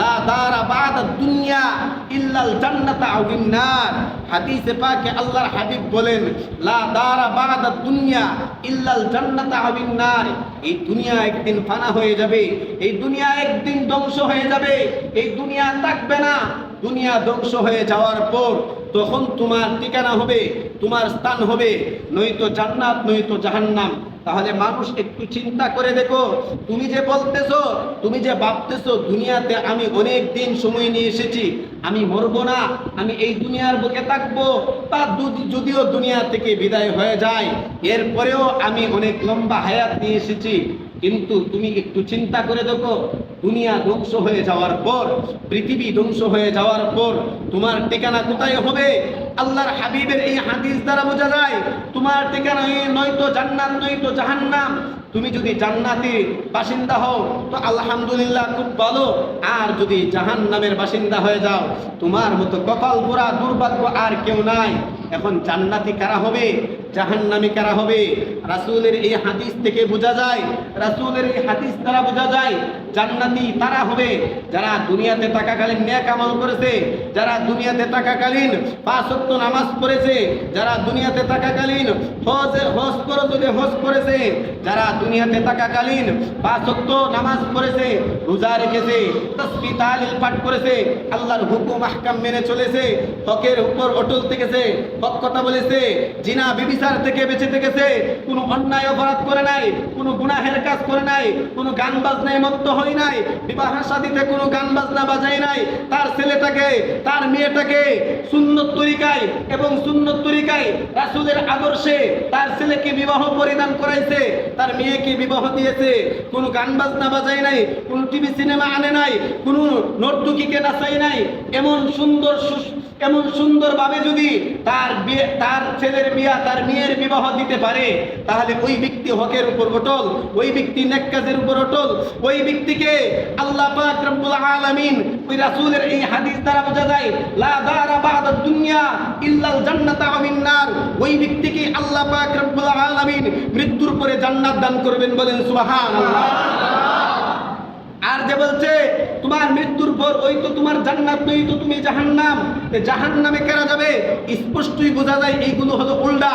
লা দারা বাদা দুনিয়া ইল্লাল জান্নাত আও নার হাদিসে পাকে আল্লাহর হাবিব বলেন, লা দারা বাদা দুনিয়া ইল্লাল জান্নাত আও নার এই দুনিয়া একদিন ফানা হয়ে যাবে, এই দুনিয়া একদিন ধ্বংস হয়ে যাবে, এই দুনিয়া থাকবে না। দুনিয়া ধ্বংস হয়ে যাওয়ার পর তখন তোমার ঠিকানা হবে, তোমার স্থান হবে, নয়তো জান্নাত, নয়তো জাহান্নাম। তাহলে মানুষ একটু চিন্তা করে দেখো, তুমি যে বলতেছো, তুমি যে ভাবতেছো, দুনিয়াতে আমি অনেক দিন সময় নিয়ে এসেছি, আমি মরবো না, আমি এই দুনিয়ার বুকে থাকব তা যদিও দুনিয়া থেকে বিদায় হয়ে যায়, এরপরেও আমি অনেক লম্বা হায়াত নিয়ে এসেছি। কিন্তু তুমি একটু চিন্তা করে দেখো, দুনিয়া ধ্বংস হয়ে যাওয়ার পর, পৃথিবী ধ্বংস হয়ে যাওয়ার পর তোমার ঠিকানা কোথায় হবে? আল্লাহর হাবিবের এই হাদিস দ্বারা বোঝা যায়, তোমার ঠিকানা নয়তো জান্নাত, নয়তো জাহান্নাম। তুমি যদি জান্নাতি বাসিন্দা হও, তো আলহামদুলিল্লাহ খুব ভালো। আর যদি জাহান্নামের বাসিন্দা হয়ে যাও, তোমার মতো কপাল পোড়া দুর্ভাগ্য আর কেউ নাই। এখন জান্নাতি কারা হবে? জাহান্নামী কারা হবে? রাসূলের এই হাদিস থেকে বোঝা যায়, রাসূলের এই হাদিস দ্বারা বোঝা যায়, জান্নাতি তারা হবে যারা দুনিয়াতে থাকাকালীন নেক আমল করেছে, যারা দুনিয়াতে থাকাকালীন পাঁচ ওয়াক্ত নামাজ পড়েছে, যারা দুনিয়াতে থাকাকালীন হজ হজ করে হজ করেছে, যারা দুনিয়াতে থাকাকালীন পাঁচ ওয়াক্ত নামাজ পড়েছে, রোজা রেখেছে তাসবিহ তাহলিল পাঠ করেছে, আল্লাহর হুকুম, আহকাম মেনে চলেছে, হকের উপর অটল থেকেছে, হক কথা বলেছে, জিনা বিবিচার থেকে বেঁচে থেকেছে, কোনো অন্যায় অপরাধ করে নাই, কোনো গুনাহের কাজ করে নাই, কোনো গান বাজনায় মত্ত হয় নাই, বিবাহ শাদীতে কোনো গান বাজনা বাজায় নাই, তার ছেলেটাকে, তার মেয়েটাকে সুন্নত তরিকায় এবং সুন্নত তরিকায় রাসূলের আদর্শে তার ছেলেকে বিবাহ পরিধান করাইছে, তার মেয়েকে বিবাহ দিয়েছে, কোনো গান বাজনা বাজায় নাই, কোনো টিভি সিনেমা আনে নাই, কোনো নর্তুকিকে নাচাই নাই, এমন সুন্দর এমন সুন্দরভাবে যদি তার বিয়ে, তার ছেলের বিয়া, তার মেয়ের বিবাহ দিতে পারে, তাহলে ওই ব্যক্তি হকের উপর অটল, ওই ব্যক্তি নেক কাজের উপর অটল, ওই ব্যক্তিকে আল্লাহ পাক রব্বুল আলামিন ওই রাসূলের এই হাদিস দ্বারা বোঝা যায়, লা দারা বাদা দুনিয়া ইল্লাল জান্নাত আও মিন নার। ওই ব্যক্তিকে আল্লাহ পাক রব্বুল আলামিন মৃত্যুর পরে জান্নাত দান করবেন বলেন সুবহানাল্লাহ। আর যে বলছে, তোমার মৃত্যুর পর ওই তো তোমার জান্নাত নই তো তুমি জাহান্নাম। জাহান জাহান্নামে কেনা যাবে? স্পষ্টই বোঝা যায়, এইগুলো হলো উল্টা।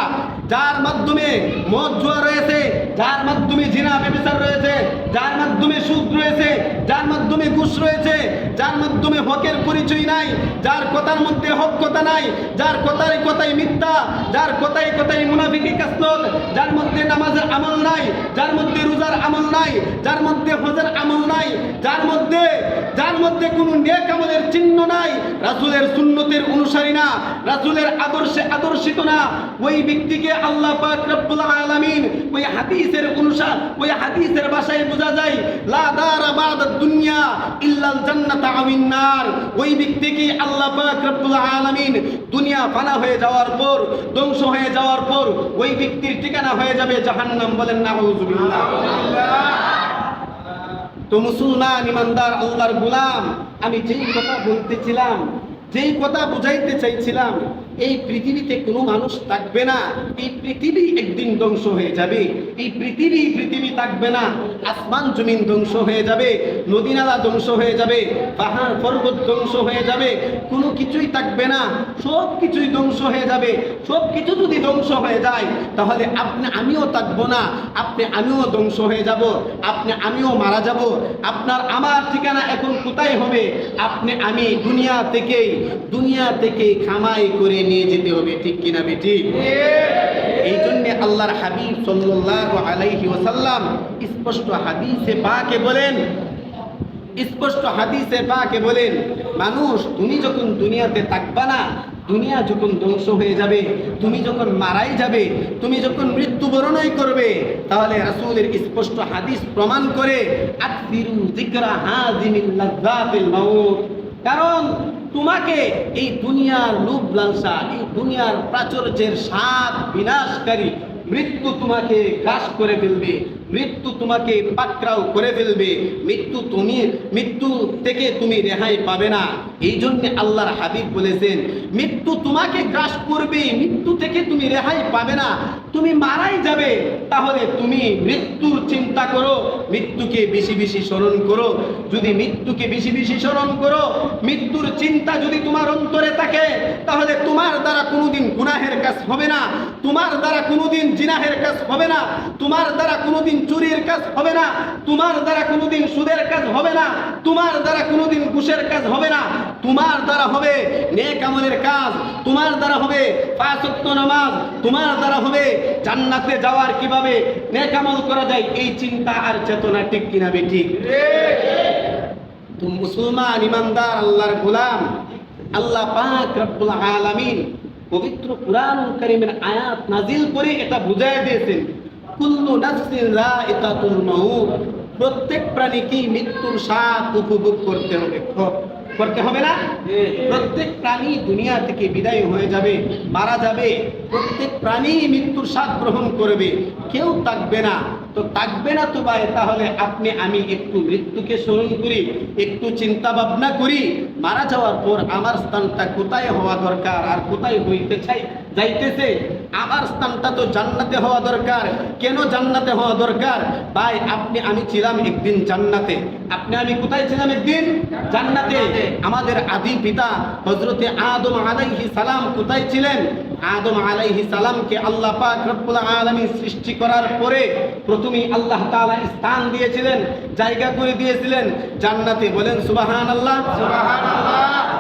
যার মাধ্যমে মদ জোয়া রয়েছে, যার মাধ্যমে জিনা বেবিচার রয়েছে, যার মাধ্যমে সুদ রয়েছে যার মাধ্যমে ঘুষ রয়েছে, যার মাধ্যমে হকের পরিচয় নাই, যার কথার মধ্যে হক কথা নাই, যার কথায় কথায় মিথ্যা, যার কথায় কথায় মুনাফিকি কাসলত যার মধ্যে নামাজের আমল নাই, যার মধ্যে রোজার আমল নাই, যার মধ্যে হজের আমল নাই, যার মধ্যে যার মধ্যে কোনো নেক আমলের চিহ্ন নাই, রাসূলের সুন্নতের অনুসারী না, রাসূলের আদর্শে আদর্শিত না, ওই ব্যক্তিকে আল্লাহ পাক রব্বুল আলামিন ওই হাদিসের অনুসার ওই হাদিসের ভাষায় বোঝা যায়, লা দারা বাদা দুনিয়া ইল্লাল জান্নাত আমিন নার। ওই ব্যক্তিকে আল্লাহ পাক রব্বুল আলামিন দুনিয়া ফানা হয়ে যাওয়ার পর, ধ্বংস হয়ে যাওয়ার পর, ওই ব্যক্তির ঠিকানা হয়ে যাবে জাহান্নাম বলেন না নাউজুবিল্লাহ। তো মুসলমান, ইমানদার, আল্লাহর গোলাম, আমি যেই কথা বলতেছিলাম যেই কথা বুঝাইতে চাইছিলাম এই পৃথিবীতে কোনো মানুষ থাকবে না। এই পৃথিবী একদিন ধ্বংস হয়ে যাবে। এই পৃথিবী পৃথিবী থাকবে না। আসমান, জমিন ধ্বংস হয়ে যাবে। নদী, নালা ধ্বংস হয়ে যাবে। পাহাড়, পর্বত ধ্বংস হয়ে যাবে। কোনো কিছুই থাকবে না। সব কিছুই ধ্বংস হয়ে যাবে। সব কিছু যদি ধ্বংস হয়ে যায়, তাহলে আপনি, আমিও থাকব না। আপনি, আমিও ধ্বংস হয়ে যাব। আপনি, আমিও মারা যাব। আপনার, আমার ঠিকানা এখন কোথায় হবে? আপনি, আমি দুনিয়া থেকেই, দুনিয়া থেকে খামাই করে নিয়ে যেতে হবে, ঠিক কিনা বেটি? এই জন্য আল্লাহর হাবিব সাল্লাল্লাহু আলাইহি ওয়াসাল্লাম স্পষ্ট হাদিসে পাকে বলেন, স্পষ্ট হাদিসে পাকে বলেন, মানুষ তুমি যখন দুনিয়াতে থাকবা না, দুনিয়া যখন ধ্বংস হয়ে যাবে, তুমি যখন মারাই যাবে, তুমি যখন মৃত্যুবরণই করবে, তাহলে রাসূলের স্পষ্ট হাদিস প্রমাণ করে কারণ তোমাকে এই দুনিয়ার লোভ লালসা, এই দুনিয়ার প্রাচুর্যের স্বাদ বিনাশকারী মৃত্যু তোমাকে গ্রাস করে ফেলবে, মৃত্যু তোমাকে পাকড়াও করে ফেলবে, মৃত্যু তুমি, মৃত্যু থেকে তুমি রেহাই পাবে না। এই জন্যে আল্লাহর হাবিব বলেছেন, মৃত্যু তোমাকে গ্রাস করবে, মৃত্যু থেকে তুমি রেহাই পাবে না। তুমি মারাই যাবে, তাহলে তুমি মৃত্যুর চিন্তা করো, মৃত্যুকে বেশি বেশি স্মরণ করো। যদি মৃত্যুকে বেশি বেশি স্মরণ করো, মৃত্যুর চিন্তা যদি তোমার অন্তরে থাকে, তাহলে তোমার দ্বারা কোনোদিন গুনাহের কাজ হবে না, তোমার দ্বারা কোনোদিন জিনাহের কাজ হবে না, তোমার দ্বারা কোনোদিন চুরির কাজ হবে না, তোমার দ্বারা কোনোদিন সুদের কাজ হবে না, তোমার দ্বারা কোনোদিন ঘুষের কাজ হবে না তোমার দ্বারা হবে নেক আমলের কাজ, তোমার দ্বারা হবে পাঁচ ওয়াক্ত নামাজ, তোমার দ্বারা হবে জান্নাতে যাওয়ার কীভাবে নেক আমল করা যায়, এই চিন্তা আর চেতনা ঠিক কিনা বে ঠিক? তো মুসলমান, ইমানদার, আল্লাহর গোলাম, আল্লাহ পাক রব্বুল আলামিন পবিত্র কুরআন কারীমের আয়াত নাজিল করে এটা বুঝায় দিয়েছেন। কুল্লু নাফসিন যায়িকাতুল মাউত, প্রত্যেক প্রাণীকেই মৃত্যুর স্বাদ উপভোগ করতে হবে। করতে হবে না। প্রত্যেক প্রাণী দুনিয়া থেকে বিদায় হয়ে যাবে, মারা যাবে। প্রত্যেক প্রাণী মৃত্যুর স্বাদ গ্রহণ করবে। কেউ থাকবে না। তো থাকবে না তো ভাই, তাহলে আপনি, আমি একটু মৃত্যুকে স্মরণ করি, একটু চিন্তা ভাবনা করি। মারা যাওয়ার পর আমার স্থানটা কোথায় হওয়া দরকার? আর কোথায় হইতে চাই? যাইতেছে। আমার স্থানটা তো জান্নাতে হওয়া দরকার। কেন জান্নাতে হওয়া দরকার? ভাই, আপনি, আমি ছিলাম একদিন জান্নাতে। আপনি, আমি কোথায় ছিলাম একদিন? জান্নাতে। আমাদের আদি পিতা হজরতে আদম আলাইহি সালাম কোথায় ছিলেন? আদম আলাইহি সালামকে আল্লাহ পাক রব্বুল আলামিন সৃষ্টি করার পরে প্রথমেই আল্লাহ তাআলা স্থান দিয়েছিলেন, জায়গা করে দিয়েছিলেন জান্নাতে। বলেন সুবহানাল্লাহ।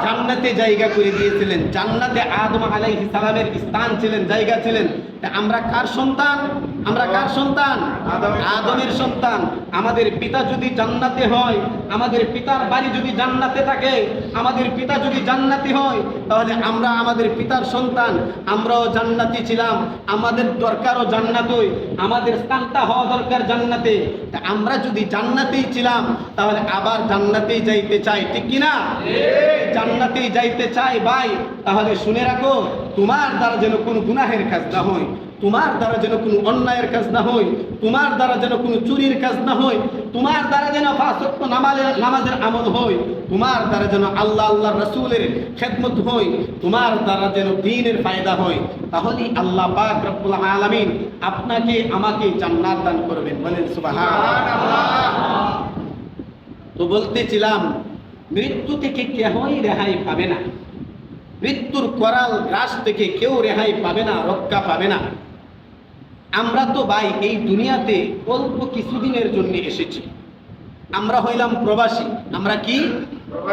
জান্নাতে জায়গা করে দিয়েছিলেন। জান্নাতে আদম আলাই সালামের স্থান ছিলেন, জায়গা ছিলেন। তা আমরা কার সন্তান? আমরা কার সন্তান? আদমের সন্তান। আমাদের পিতা যদি জান্নাতে হয় আমাদের পিতার বাড়ি যদি জান্নাতে থাকে আমাদের পিতা যদি জান্নাতি হয় তাহলে আমরা আমাদের পিতার সন্তান। আমরাও জান্নাতি ছিলাম। আমাদের দরকারও জান্নাতই। আমাদের স্থানটা হওয়া দরকার জান্নাতে। আমরা যদি জান্নাতেই ছিলাম তাহলে আবার জান্নাতেই যাইতে চাই। ঠিক কি না জান্নাতেই যাইতে চাই ভাই। তাহলে শুনে রাখো তোমার দ্বারা যেন কোনো গুনাহের কাজ না হয়। তোমার দ্বারা যেন কোনো অন্যায়ের কাজ না হয়, তোমার দ্বারা যেন কোনো চুরির কাজ না হয়, তোমার দ্বারা যেন ফাঁসত্ব নামাজের নামাজের আমল হয়, তোমার দ্বারা যেন আল্লাহ আল্লাহ রসুলের খেদমত হয়, তোমার দ্বারা যেন দিনের ফায়দা হয়, তাহলেই আল্লাহ পাক রব্বুল আলামিন আপনাকে, আমাকে জান্নাত দান করবেন। বলেন তো বলতেছিলাম, মৃত্যু থেকে কেহই রেহাই পাবে না। মৃত্যুর করাল, গ্রাস থেকে কেউ রেহাই পাবে না, রক্ষা পাবে না। আমরা তো ভাই এই দুনিয়াতে অল্প কিছুদিনের জন্য এসেছি। আমরা হইলাম প্রবাসী। আমরা কি?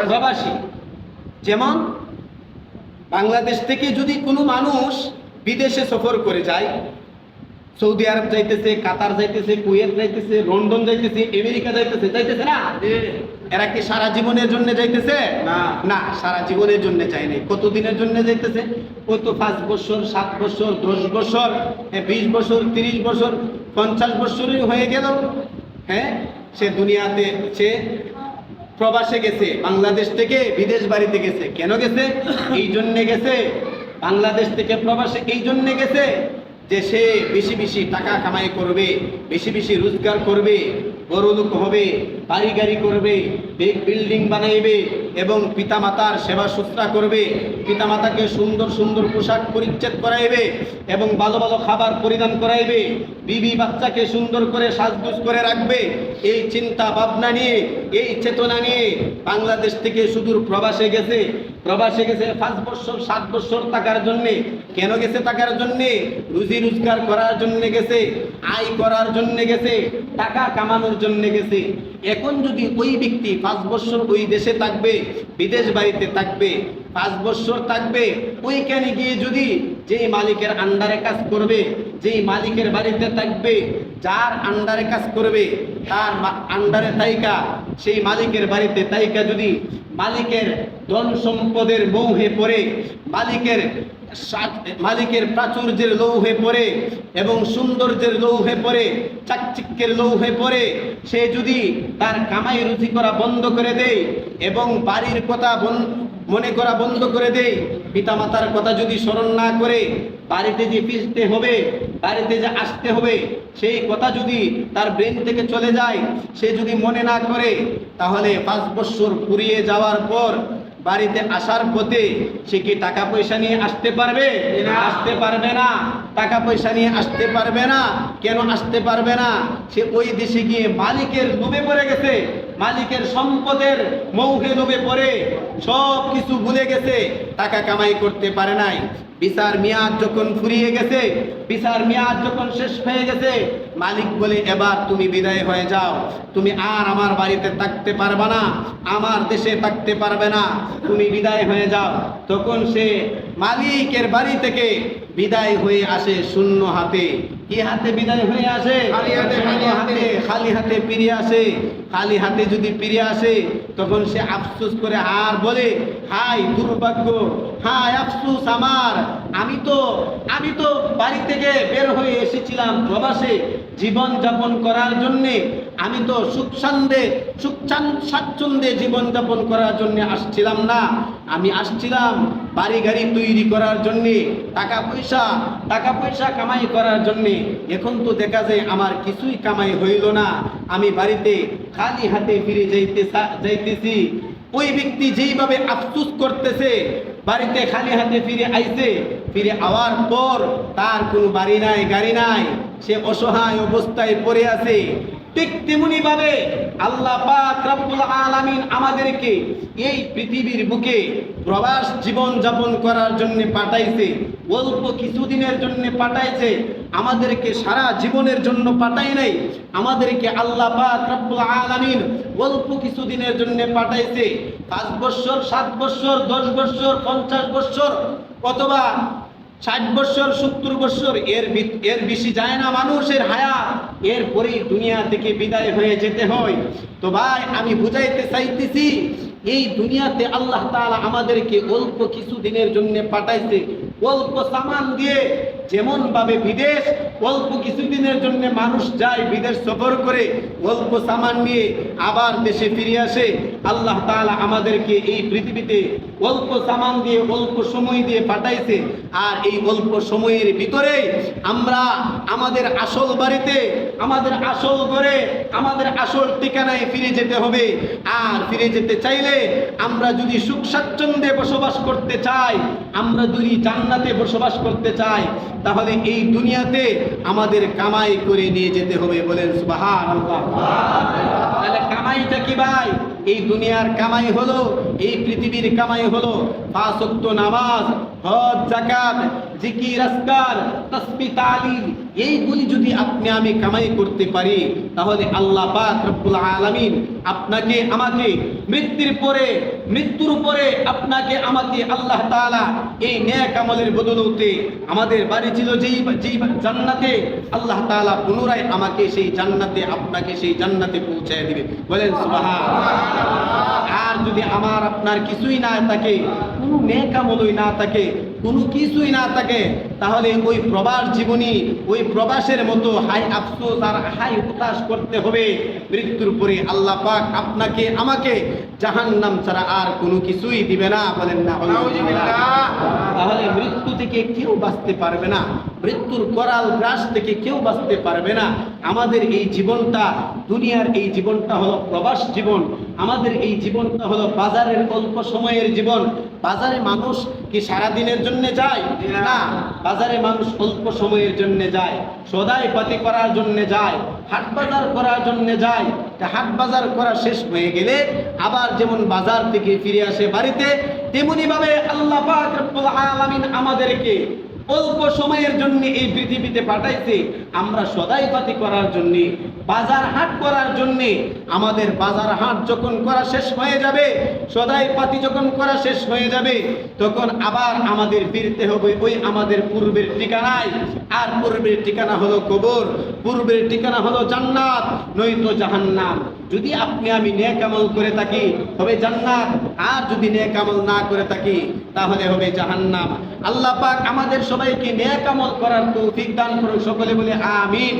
প্রবাসী। যেমন বাংলাদেশ থেকে যদি কোনো মানুষ বিদেশে সফর করে যায় সৌদি আরব যাইতেছে কাতার যাইতেছে কুয়েত যাইতেছে লন্ডন যাইতেছে আমেরিকা যাইতেছে যাইতেছে না? এরা কি সারা জীবনের জন্য যাইতেছে? না। না সারা জীবনের জন্য যায় নাই। কতদিনের জন্য যাইতেছে? ওই তো পাঁচ বছর সাত বছর দশ বছর হ্যাঁ, বিশ বছর তিরিশ বছর পঞ্চাশ বছরই হয়ে গেল। হ্যাঁ? সে দুনিয়াতে সে প্রবাসে গেছে বাংলাদেশ থেকে বিদেশ বাড়িতে গেছে। কেন গেছে? এই জন্যে গেছে। বাংলাদেশ থেকে প্রবাসে এই জন্যে গেছে যে সে বেশি বেশি টাকা কামাই করবে বেশি বেশি রোজগার করবে বড় লোক হবে। বাড়ি গাড়ি করবে বিল্ডিং বানাইবে এবং পিতামাতার সেবা শুশ্রা করবে, পিতামাতাকে সুন্দর সুন্দর পোশাক পরিচ্ছেদ করাইবে এবং ভালো ভালো খাবার পরিধান করাইবে, বিবি বাচ্চাকে সুন্দর করে সাজগুজ করে রাখবে। এই চিন্তা ভাবনা নিয়ে, এই চেতনা নিয়ে বাংলাদেশ থেকে সুদূর প্রবাসে গেছে। প্রবাসে গেছে পাঁচ বছর, সাত বছর টাকার জন্যে। কেন গেছে টাকার জন্যে? রুজি রোজগার করার জন্য গেছে, আয় করার জন্য গেছে, টাকা কামানোর জন্যে গেছে। এখন যদি ওই ব্যক্তি পাঁচ বছর ওই দেশে থাকবে, বিদেশ বাড়িতে থাকবে, পাঁচ বছর থাকবে, ওইখানে গিয়ে যদি যেই মালিকের আন্ডারে কাজ করবে, যেই মালিকের বাড়িতে থাকবে, যার আন্ডারে কাজ করবে, তার আন্ডারে তাইকা সেই মালিকের বাড়িতে তাইকা যদি মালিকের ধন সম্পদের মৌহে পড়ে, মালিকের মালিকের প্রাচুর্যের লৌহে পড়ে এবং সৌন্দর্যের লৌহে পড়ে, চাকচিক্যের লৌহে পড়ে, সে যদি তার কামাই রুচি করা বন্ধ করে দেয় এবং বাড়ির কথা মনে করা বন্ধ করে দেয়, পিতামাতার কথা যদি স্মরণ না করে, বাড়িতে যে ফিরতে হবে, বাড়িতে যে আসতে হবে, সেই কথা যদি তার ব্রেন থেকে চলে যায়, সে যদি মনে না করে, তাহলে পাঁচ বছর ফুরিয়ে যাওয়ার পর বাড়িতে আসার পথে সে কি টাকা পয়সা নিয়ে আসতে পারবে? আসতে পারবে না। টাকা পয়সা নিয়ে আসতে পারবে না। কেন আসতে পারবে না? সে ওই দেশে গিয়ে মালিকের লোভে পড়ে গেছে। মালিকের সম্পদের মৌহে লোভে পড়ে। সব কিছু ভুলে গেছে। টাকা কামাই করতে পারে নাই। বিচার মেয়াদ যখন ফুরিয়ে গেছে বিচার মেয়াদ যখন শেষ হয়ে গেছে মালিক বলে এবার তুমি বিদায় হয়ে যাও। তুমি আর আমার বাড়িতে থাকতে পারবে না আমার দেশে থাকতে পারবে না। তুমি বিদায় হয়ে যাও। তখন সে মালিকের বাড়ি থেকে বিদায় হয়ে আসে শূন্য হাতে। কি হাতে বিদায় হয়ে আসে? খালি হাতে, খালি হাতে। খালি হাতে ফিরে আসে। খালি হাতে যদি ফিরে আসে তখন সে আফসোস করে আর বলে হাই দুর্ভাগ্য হাই আফসোস আমার। আমি তো আমি তো বাড়ি থেকে বের হয়ে এসেছিলাম প্রবাসে জীবন যাপন করার জন্যে। আমি তো সুখ সান্দে সুখ চান- স্বাচ্ছন্দ্যে জীবন যাপন করার জন্য আসছিলাম না। আমি আসছিলাম বাড়ি গাড়ি তৈরি করার জন্যে টাকা পয়সা টাকা পয়সা কামাই করার জন্যে। এখন তো দেখা যায় আমার কিছুই কামাই হইল না। আমি বাড়িতে খালি হাতে ফিরে যাইতে যাইতেছি। ওই ব্যক্তি যেইভাবে আফসুস করতেছে বাড়িতে খালি হাতে ফিরে আইছে, ফিরে আওয়ার পর তার কোনো বাড়ি নাই, গাড়ি নাই। সে অসহায় অবস্থায় পড়ে আছে। ঠিক তেমনি ভাবে আল্লাহ পাক রব্বুল আলামিন আমাদেরকে এই পৃথিবীর বুকে প্রবাস জীবন যাপন করার জন্য পাঠাইছে, অল্প কিছুদিনের জন্য পাঠাইছে, আমাদেরকে সারা জীবনের জন্য পাঠাই নাই, আমাদেরকে আল্লাহ পাক রব্বুল আলামিন অল্প কিছুদিনের জন্য পাঠাইছে, পাঁচ বছর, সাত বছর, দশ বছর, পঞ্চাশ বছর অথবা ষাট বছর সত্তর বছর এর এর বেশি যায় না মানুষের হায়া এর পরেই দুনিয়া থেকে বিদায় হয়ে যেতে হয়। তো ভাই, আমি বুঝাইতে চাইতেছি, এই দুনিয়াতে আল্লাহ তাআলা আমাদেরকে অল্প কিছু দিনের জন্য পাঠাইছে। অল্প সামান দিয়ে যেমন ভাবে বিদেশ অল্প কিছুদিনের জন্য মানুষ যায় বিদেশ সফর করে, অল্প সামান নিয়ে আবার দেশে ফিরে আসে, আল্লাহ তাআলা আমাদেরকে এই পৃথিবীতে অল্প সামান দিয়ে, অল্প সময় দিয়ে পাঠাইছে। আর এই অল্প সময়ের ভিতরে আমরা আমাদের আসল বাড়িতে, আমাদের আসল ঘরে, আমাদের আসল ঠিকানায় ফিরে যেতে হবে। আর ফিরে যেতে চাইলে আমরা যদি সুখ স্বাচ্ছন্দ্যে বসবাস করতে চাই, আমরা যদি জান্নাতে বসবাস করতে চাই তাহলে এই দুনিয়াতে আমাদের কামাই করে নিয়ে যেতে হবে বলেন সুবাহ তাহলে কামাইটা কি ভাই? এই দুনিয়ার কামাই হলো, এই পৃথিবীর কামাই হলো পাঁচ ওয়াক্ত নামাজ, হজ জাকাত জিকির, আসকার তাসবিহ তালিল। এইগুলি যদি আপনি আমি কামাই করতে পারি, তাহলে আল্লাহ পাক রব্বুল আলামিন আপনাকে, আমাকে মৃত্যুর পরে মৃত্যুর পরে আপনাকে, আমাকে আল্লাহ তাআলা এই নেক আমলের বদলতে আমাদের বাড়ি ছিল যেই যেই জান্নাতে, আল্লাহ তাআলা পুনরায় আমাকে সেই জান্নাতে, আপনাকে সেই জান্নাতে পৌঁছায় দিবে। বলেন সুবহান আর যদি আমার আপনার কিছুই না থাকে কোনো মেয়ে আমলই না থাকে কোনো কিছুই না থাকে তাহলে ওই প্রবাস জীবনী ওই প্রবাসের মতো হাই আফসোস আর হাই হতাশ করতে হবে। মৃত্যুর পরে আল্লাহ পাক আপনাকে আমাকে জাহান্নাম ছাড়া আর কোনো কিছুই দিবে না বলেন না তাহলে মৃত্যু থেকে কেউ বাঁচতে পারবে না। মৃত্যুর করাল গ্রাস থেকে কেউ বাঁচতে পারবে না। আমাদের এই জীবনটা দুনিয়ার এই জীবনটা হলো প্রবাস জীবন। আমাদের এই জীবনটা হলো বাজারের অল্প সময়ের জীবন। বাজারে মানুষ কি সারা দিনের জন্য যায়? না। বাজারে মানুষ অল্প সময়ের জন্য যায় সদাই পাতি করার জন্য যায় হাট বাজার করার জন্য যায়। তা হাট বাজার করা শেষ হয়ে গেলে আবার যেমন বাজার থেকে ফিরে আসে বাড়িতে তেমনিভাবে আল্লাহ পাক রব্বুল আলামিন আমাদেরকে অল্প সময়ের জন্য এই পৃথিবীতে পাঠাইছে। আমরা সদাই পাতি করার জন্য, বাজার হাট করার জন্য, আমাদের বাজার হাট যখন করা শেষ হয়ে যাবে সদাই পাতি যখন করা শেষ হয়ে যাবে, তখন আবার আমাদের ফিরতে হবে ওই আমাদের পূর্বের ঠিকানায়। আর পূর্বের ঠিকানা হলো কবর পূর্বের ঠিকানা হলো জান্নাত নয়তো জাহান্নাম। যদি আপনি আমি নেক আমল করে থাকি হবে জান্নাত। আর যদি নেক আমল না করে থাকি তাহলে হবে জাহান্নাম। আল্লাহ পাক আমাদের সবাইকে নেক আমল করার তৌফিক দান করুন সকলে বলে আমিন।